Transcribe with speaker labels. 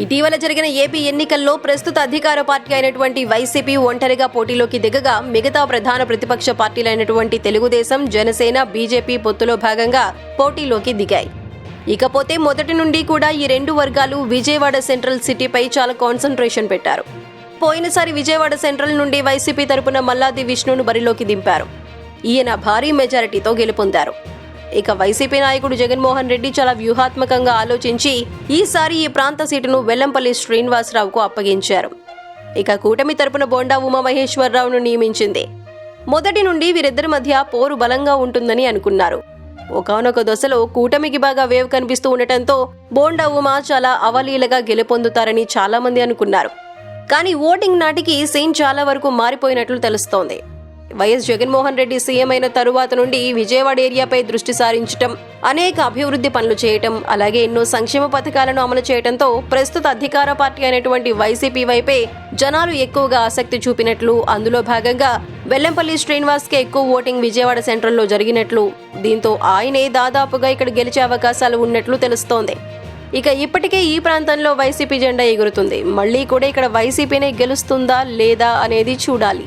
Speaker 1: ఇటీవల జరిగిన ఏపీ ఎన్నికల్లో ప్రస్తుత అధికార పార్టీ అయినటువంటి వైసీపీ ఒంటరిగా పోటీలోకి దిగగా మిగతా ప్రధాన ప్రతిపక్ష పార్టీలైనటువంటి తెలుగుదేశం జనసేన బీజేపీ పొత్తులో భాగంగా పోటీలోకి దిగాయి. ఇకపోతే మొదటి నుండి కూడా ఈ రెండు వర్గాలు విజయవాడ సెంట్రల్ సిటీపై చాలా కాన్సన్ట్రేషన్ పెట్టారు. పోయినసారి విజయవాడ సెంట్రల్ నుండి వైసీపీ తరపున మల్లాది విష్ణును బరిలోకి దింపారు. ఈయన భారీ మెజారిటీతో గెలుపొందారు. ఇక వైసీపీ నాయకుడు జగన్మోహన్ రెడ్డి చాలా వ్యూహాత్మకంగా ఆలోచించి ఈసారి ఈ ప్రాంత సీటును వెల్లంపల్లి శ్రీనివాసరావుకు అప్పగించారు. ఇక కూటమి తరపున బోండా ఉమామహేశ్వరరావును నియమించింది. మొదటి నుండి వీరిద్దరి మధ్య పోరు బలంగా ఉంటుందని అనుకున్నారు. ఒకనొక దశలో కూటమికి బాగా వేవ్ కనిపిస్తూ ఉండటంతో బోండా ఉమా చాలా అవలీలగా గెలుపొందుతారని చాలామంది అనుకున్నారు. కానీ ఓటింగ్ నాటికి సీన్ చాలా వరకు మారిపోయినట్లు తెలుస్తోంది. వైఎస్ జగన్మోహన్ రెడ్డి సీఎం అయిన తరువాత నుండి విజయవాడ ఏరియాపై దృష్టి సారించటం అనేక అభివృద్ధి పనులు చేయటం అలాగే ఎన్నో సంక్షేమ పథకాలను అమలు చేయడంతో ప్రస్తుత అధికార పార్టీ అయినటువంటి వైసీపీ వైపే జనాలు ఎక్కువగా ఆసక్తి చూపినట్లు అందులో భాగంగా వెల్లంపల్లి శ్రీనివాస్కే ఎక్కువ ఓటింగ్ విజయవాడ సెంట్రల్లో జరిగినట్లు. దీంతో ఆయనే దాదాపుగా ఇక్కడ గెలిచే అవకాశాలు ఉన్నట్లు తెలుస్తోంది. ఇక ఇప్పటికే ఈ ప్రాంతంలో వైసీపీ జెండా ఎగురుతుంది. మళ్ళీ కూడా ఇక్కడ వైసీపీనే గెలుస్తుందా లేదా అనేది చూడాలి.